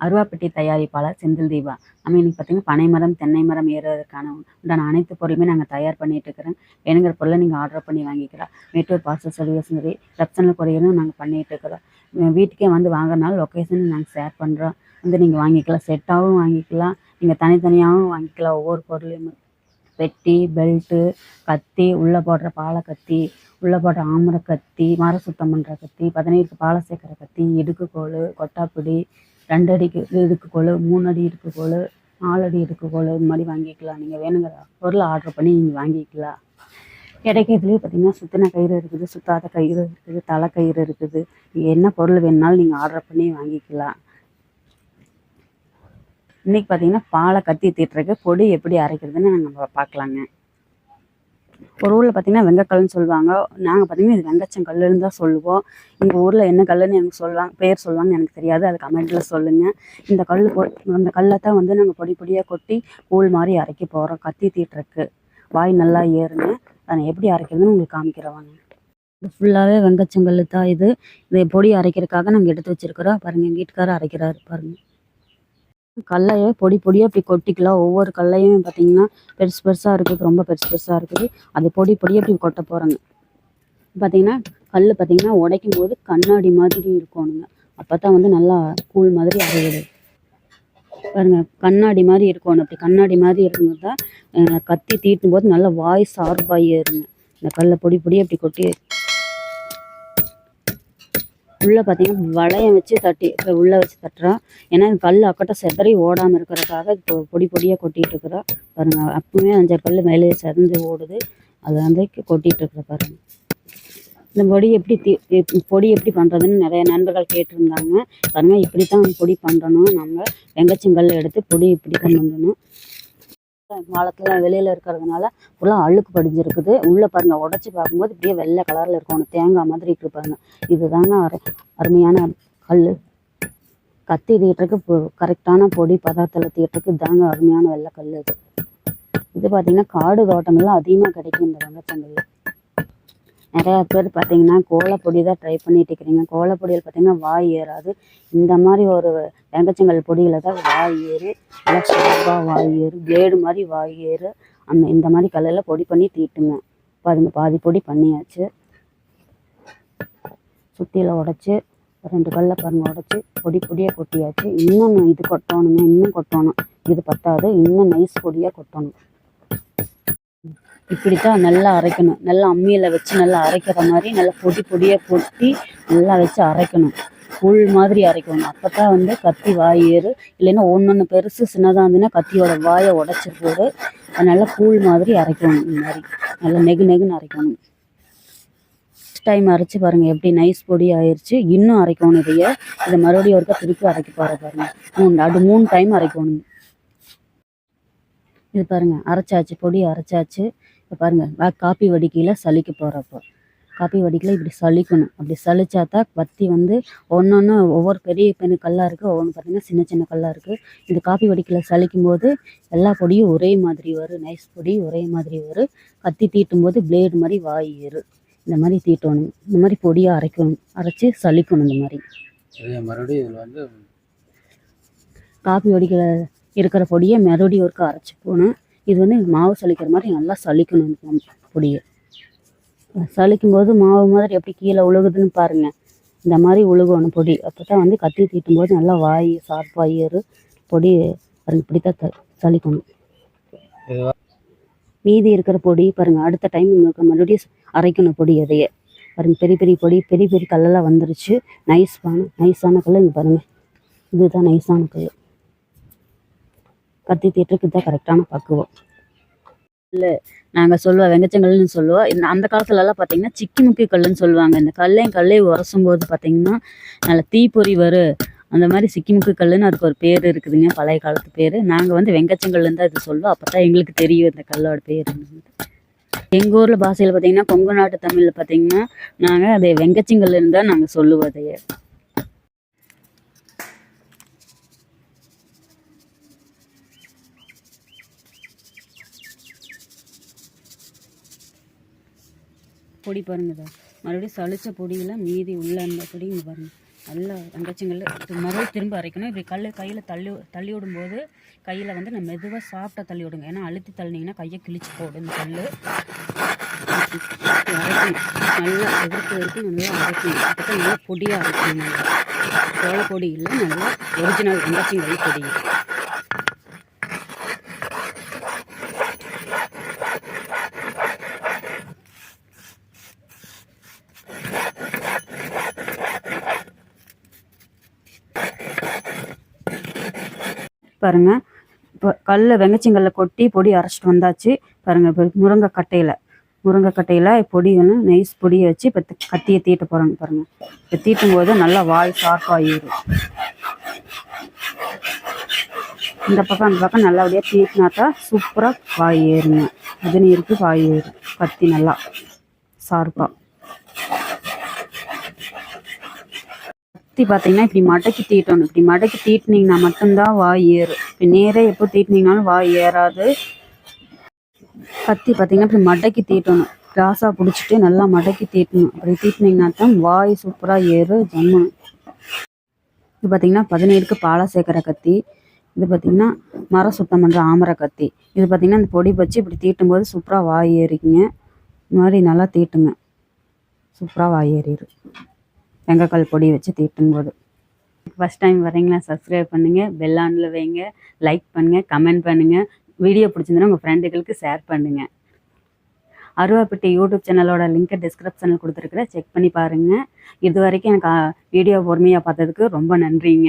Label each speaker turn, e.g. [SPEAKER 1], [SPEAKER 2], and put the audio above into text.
[SPEAKER 1] அருவாப்பட்டி தயாரிப்பாளர் செந்தில் தீபா நம்ம இன்னைக்கு பார்த்தீங்கன்னா பனைமரம் தென்னை மரம் ஏறுவதற்கான உண்டான அனைத்து பொருளுமே நாங்கள் தயார் பண்ணிட்டு இருக்கிறோம். வேணுங்கிற பொருளை நீங்கள் ஆர்டர் பண்ணி வாங்கிக்கலாம். மேட்டூர் பார்சல் சர்வீஸும் சரி லப்சனில் குறையணும் நாங்கள் பண்ணிகிட்டு இருக்கிறோம். வீட்டுக்கே வந்து வாங்குறதுனால லொக்கேஷன் நாங்கள் ஷேர் பண்ணுறோம் வந்து நீங்கள் வாங்கிக்கலாம். செட்டாகவும் வாங்கிக்கலாம். நீங்கள் தனித்தனியாகவும் வாங்கிக்கலாம். ஒவ்வொரு பொருளையும். பெட்டி பெல்ட்டு கத்தி உள்ளே போடுற பாலை கத்தி உள்ளே போடுற ஆமரை கத்தி மர சுத்தம் பண்ணுற கத்தி பதினேழுக்கு பாலை சேர்க்குற கத்தி இடுக்குக்கோல் கொட்டாப்பிடி ரெண்டு அடிக்கு இடுக்குக்கோல் மூணு அடி இடுக்குக்கோல் நாலு அடி இடுக்குக்கோல் இது மாதிரி வாங்கிக்கலாம். நீங்கள் வேணுங்கிற பொருளை ஆர்டர் பண்ணி நீங்கள் வாங்கிக்கலாம். கிடைக்கிறதுலேயே பார்த்தீங்கன்னா சுத்தின கயிறு இருக்குது சுத்தாத கயிறு இருக்குது தலை கயிறு இருக்குது. நீங்கள் என்ன பொருள் வேணுனாலும் நீங்கள் ஆர்டர் பண்ணி வாங்கிக்கலாம். இன்றைக்கி பார்த்தீங்கன்னா பாலை கத்தி தீட்டுறதுக்கு பொடி எப்படி அரைக்கிறதுன்னு நம்ம பார்க்கலாங்க. ஒரு ஊரில் பார்த்தீங்கன்னா வெங்கக்கல்னு சொல்லுவாங்க. நாங்கள் பார்த்தீங்கன்னா இது வெங்கச்சங்கல்லுன்னு தான் சொல்லுவோம். எங்கள் ஊரில் என்ன கல்லுன்னு எனக்கு சொல்லுவாங்க பேர் சொல்லுவாங்க எனக்கு தெரியாது. அது கமெண்ட்டில் சொல்லுங்கள் இந்த கல் அந்த கல்லை தான் வந்து நாங்கள் பொடி பொடியாக கொட்டி கூழ் மாதிரி அரைக்க போகிறோம் கத்தி தீட்டுருக்கு வாய் நல்லா ஏறுங்க. அதை எப்படி அரைக்கிறதுன்னு உங்களுக்கு காமிக்கிறவாங்க இது ஃபுல்லாகவே வெங்கச்சங்கல் தான் இது. இதை பொடி அரைக்கிறதுக்காக நாங்கள் எடுத்து வச்சிருக்கிறோம். பாருங்கள் எங்கள் வீட்டுக்காரர் அரைக்கிறாரு பாருங்கள் கல்லையே பொடி பொடியாக இப்படி கொட்டிக்கலாம். ஒவ்வொரு கல்லையும் பார்த்தீங்கன்னா பெருசு பெருசாக இருக்குது. ரொம்ப பெருசு பெருசாக இருக்குது. அது பொடி பொடியாக இப்படி கொட்ட போகிறாங்க பார்த்தீங்கன்னா கல் பார்த்தீங்கன்னா உடைக்கும் போது கண்ணாடி மாதிரி இருக்கணுங்க. அப்போ தான் வந்து நல்லா கூழ் மாதிரி அரையுது பாருங்கள் கண்ணாடி மாதிரி இருக்கணும். அப்படி கண்ணாடி மாதிரி இருக்கும்போது தான் கத்தி தீட்டும் போது நல்லா வாய் சார்பாக ஏறுங்க இந்த கல்லை பொடி பொடியாக இப்படி கொட்டி உள்ளே பார்த்தீங்கன்னா வளையம் வச்சு தட்டி இப்போ உள்ளே வச்சு தட்டுறோம். ஏன்னா கல் அக்கட்ட செதறி ஓடாமல் இருக்கிறதுக்காக இப்போ பொடி பொடியாக கொட்டிகிட்டு இருக்கிறோம். பாருங்க அப்பவுமே அஞ்சாறு கல் மேலே செதந்து ஓடுது. அதை வந்து கொட்டிகிட்டு இருக்கிற பாருங்க. இந்த பொடி எப்படி தீ பொடி எப்படி பண்ணுறதுன்னு நிறைய நண்பர்கள் கேட்டிருந்தாங்க. பாருங்கள் இப்படி தான் பொடி பண்ணணும் நம்ம வெங்கச்சங்கல் எடுத்து பொடி இப்படி தான் பண்ணணும். காலத்தில் வெளியில் இருக்கிறதுனால ஃபுல்லாக அழுக்கு படிஞ்சிருக்குது. உள்ளே பாருங்க உடச்சி பார்க்கும்போது இப்படியே வெள்ளை கலரில் இருக்கணும் தேங்காய் மாதிரி இருப்பாங்க பாருங்க. இதுதாங்க அரு அருமையான கல் கத்தி தீட்டுறதுக்கு கரெக்டான பொடி பதார்த்தத்தில் தீட்டுறதுக்கு இதாங்க அருமையான வெள்ளை கல் இது. இது பார்த்தீங்கன்னா காடு தோட்டங்கள்லாம் அதிகமாக கிடைக்கும் இந்த வெங்கச்சங்கல் நிறையா பேர் பார்த்தீங்கன்னா கோலப்பொடி தான் ட்ரை பண்ணிட்டு இருக்கிறீங்க. கோலப்பொடியில் பார்த்தீங்கன்னா வாய் ஏறாது. இந்த மாதிரி ஒரு வெங்கச்சங்கல் பொடியில் தான் வாய் ஏறு. நல்லா ஷார்ப்பாக வாய் ஏறு. பிளேடு மாதிரி வாய் ஏறு. அந்த இந்த மாதிரி கலரில் பொடி பண்ணி தீட்டுங்க. பாருங்க பாதி பொடி பண்ணியாச்சு. சுத்தியில் உடச்சி ரெண்டு கல்ல பாருங்க உடச்சி பொடி பொடியாக கொட்டியாச்சு. இன்னும் இது கொட்டணுங்க இன்னும் கொட்டணும். இது பத்தாது இன்னும் நைஸ் பொடியாக கொட்டணும். இப்படித்தான் நல்லா அரைக்கணும். நல்லா அம்மியில் வச்சு நல்லா அரைக்கிற மாதிரி நல்லா பொடி பொடியாக கொட்டி நல்லா வச்சு அரைக்கணும். கூழ் மாதிரி அரைக்கணும். அப்போ தான் வந்து கத்தி வாய் ஏறு. இல்லைன்னா ஒன்று ஒன்று பெருசு சின்னதாக இருந்துன்னா கத்தியோட வாயை உடச்சி போடு. அது நல்லா கூழ் மாதிரி அரைக்கணும் இந்த மாதிரி. நல்லா நெகு நெகுன்னு அரைக்கணும். டைம் அரைச்சி பாருங்கள் எப்படி நைஸ் பொடி ஆயிடுச்சு இன்னும் அரைக்கணும் இதையே. இதை மறுபடியும் ஒருக்கா திருப்பி அரைக்க பாரு பாருங்கள் மூணு அது மூணு டைம் அரைக்கணும். இது பாருங்கள் அரைச்சாச்சு பொடி அரைச்சாச்சு. இப்போ பாருங்க வா- காப்பி வடிக்கையில் சலிக்க போகிறப்போ காப்பி வடிக்கையில் இப்படி சலிக்கணும் அப்படி சலிச்சா தான் வத்தி வந்து ஒன்று ஒன்று ஒவ்வொரு பெரிய பெரிய கல்லாக இருக்குது ஒவ்வொன்று பார்த்தீங்கன்னா சின்ன சின்ன கல்லாக இருக்குது இந்த காப்பி வடிக்கையில் சலிக்கும் போது எல்லா பொடியும் ஒரே மாதிரி வரும். நைஸ் பொடி ஒரே மாதிரி வரும். கத்தி தீட்டும் போது பிளேடு மாதிரி வாய் ஏறு. இந்த மாதிரி தீட்டணும். இந்த மாதிரி பொடியாக அரைக்கணும். அரைச்சி சலிக்கணும் இந்த மாதிரி.
[SPEAKER 2] மறுபடியும் இதில் வந்து
[SPEAKER 1] காப்பி வடிக்கிற இருக்கிற பொடியை மறுபடியும் ஒருக்கா அரைச்சி போகணும். இது வந்து மாவு சலிக்கிற மாதிரி நல்லா சலிக்கணும் இந்த பொடியை. சலிக்கும் போது மாவு மாதிரி எப்படி கீழே உழுகுதுன்னு பாருங்கள் இந்த மாதிரி உழுகணும் பொடி. அப்போ தான் வந்து கத்தி தீட்டும் போது நல்லா வாய் சார்பாக ஏறு பொடி பாருங்க இப்படி தான் சலிக்கணும்
[SPEAKER 2] இதுவா?
[SPEAKER 1] மீதி இருக்கிற பொடி பாருங்கள் அடுத்த டைம் உங்களுக்கு மறுபடியும் அரைக்கணும் பொடி அதையே. பாருங்க பெரிய பெரிய பொடி பெரிய பெரிய கல்லெல்லாம் வந்துருச்சு. நைஸ் பானை நைஸான கல் இங்கே பாருங்கள் இதுதான் நைஸான கல் கத்தி தீட்டுறதுக்கு தான் கரெக்டான பக்குவம். இல்லை நாங்கள் சொல்லுவோம் வெங்கச்சங்கல்னு சொல்லுவோம் இந்த அந்த காலத்துலலாம் பார்த்தீங்கன்னா சிக்கி முக்கி கல்லுன்னு சொல்லுவாங்க. இந்த கல்லையும் கல்லையும் உரசும் போது பார்த்தீங்கன்னா நல்ல தீப்பொறி வரும் அந்த மாதிரி சிக்கிமுக்கு கல்லுன்னு அதுக்கு ஒரு பேர் இருக்குதுங்க. பழைய காலத்து பேர். நாங்கள் வந்து வெங்கச்சங்கல்லுன்னு தான் இது சொல்லுவோம். அப்போ தான் எங்களுக்கு தெரியும் இந்த கல்லோட பேர் எங்கள் ஊரில் பாஷையில் பார்த்தீங்கன்னா கொங்கு நாட்டு தமிழில் பார்த்தீங்கன்னா நாங்கள் அதை வெங்கச்சங்கல்லுன்னு தான் நாங்கள் சொல்லுவோம் அதையே. பொடி பாருங்க மறுபடியும் சளிச்ச பொடியெல்லாம் மீதி உள்ள அந்த பொடி இங்கே பாருங்க. நல்லா வெங்காயச்சங்கல் மறுபடியும் திரும்ப அரைக்கணும். இப்படி கல் கையில் தள்ளி தள்ளி விடும்போது கையில் வந்து நம்ம மெதுவாக சாஃப்டாக தள்ளி விடுங்க. ஏன்னா அழுத்தி தள்ளினீங்கன்னா கையை கிழிச்சு போடும் இந்த கல் அரைக்கணும். நல்லா எதிர்த்து வரைக்கும் நல்லா அரைக்கணும். அப்போ நல்லா பொடியாக அரைக்கணும். நல்லா சோள பொடி இல்லை நல்லா ஒரிஜினல் வெங்காயச்சங்கல் பொடி பாருங்க. இப்போ கல்ல வெங்கச்சங்கல்ல கொட்டி பொடி அரைச்சிட்டு வந்தாச்சு. பாருங்க இப்போ முருங்கைக்கட்டையில். முருங்கைக்கட்டையில் பொடி வந்து நைஸ் பொடியை வச்சு இப்போ கத்தியை தீட்ட போகிறாங்க பாருங்க. இப்போ தீட்டும் போது நல்லா வாய் ஷார்ப்பாக ஏறும் இந்த பக்கம் அந்த பக்கம் நல்லபடியாக தீட்டினா சூப்பராக வாய் ஏறுங்க. அதுநீருக்கு வாய் ஏறும். கத்தி நல்லா ஷார்ப்பாக கத்தி பார்த்தீங்கன்னா இப்படி மடக்கி தீட்டணும். இப்படி மடக்கி தீட்டினீங்கன்னா மட்டும்தான் வாய் ஏறும். இப்போ நேரே எப்போ தீட்டினீங்கனாலும் வாய் ஏறாது. கத்தி பார்த்தீங்கன்னா இப்படி மடக்கி தீட்டணும். கிராஸாக பிடிச்சிட்டு நல்லா மடக்கி தீட்டணும். அப்படி தீட்டினீங்கன்னா தான் வாய் சூப்பராக ஏறும் ஜம்மணும் இது பார்த்தீங்கன்னா பதினேழுக்கு பாலை சேர்க்குற கத்தி. இது பார்த்தீங்கன்னா மரம் சுத்தம் பண்ணுற ஆமரை கத்தி. இது பார்த்தீங்கன்னா இந்த பொடி வச்சு இப்படி தீட்டும் போது சூப்பராக வாய் ஏறிக்குங்க இந்த மாதிரி நல்லா தீட்டுங்க. சூப்பராக வாய் ஏறிடும் வெங்காய்க்கால் பொடி வச்சு தீட்டும்போது. ஃபஸ்ட் டைம் வரீங்களா சப்ஸ்கிரைப் பண்ணுங்கள் பெல் ஆனில் வைங்க லைக் பண்ணுங்கள் கமெண்ட் பண்ணுங்கள் வீடியோ பிடிச்சிருந்தா உங்கள் ஃப்ரெண்டுகளுக்கு ஷேர் பண்ணுங்கள் அருவாப்பட்டி யூடியூப் சேனலோட லிங்க்கை டிஸ்கிரிப்ஷனில் கொடுத்துருக்குறேன். செக் பண்ணி பாருங்கள் இது வரைக்கும் எனக்கு வீடியோ பொறுமையாக பார்த்ததுக்கு ரொம்ப நன்றிங்க.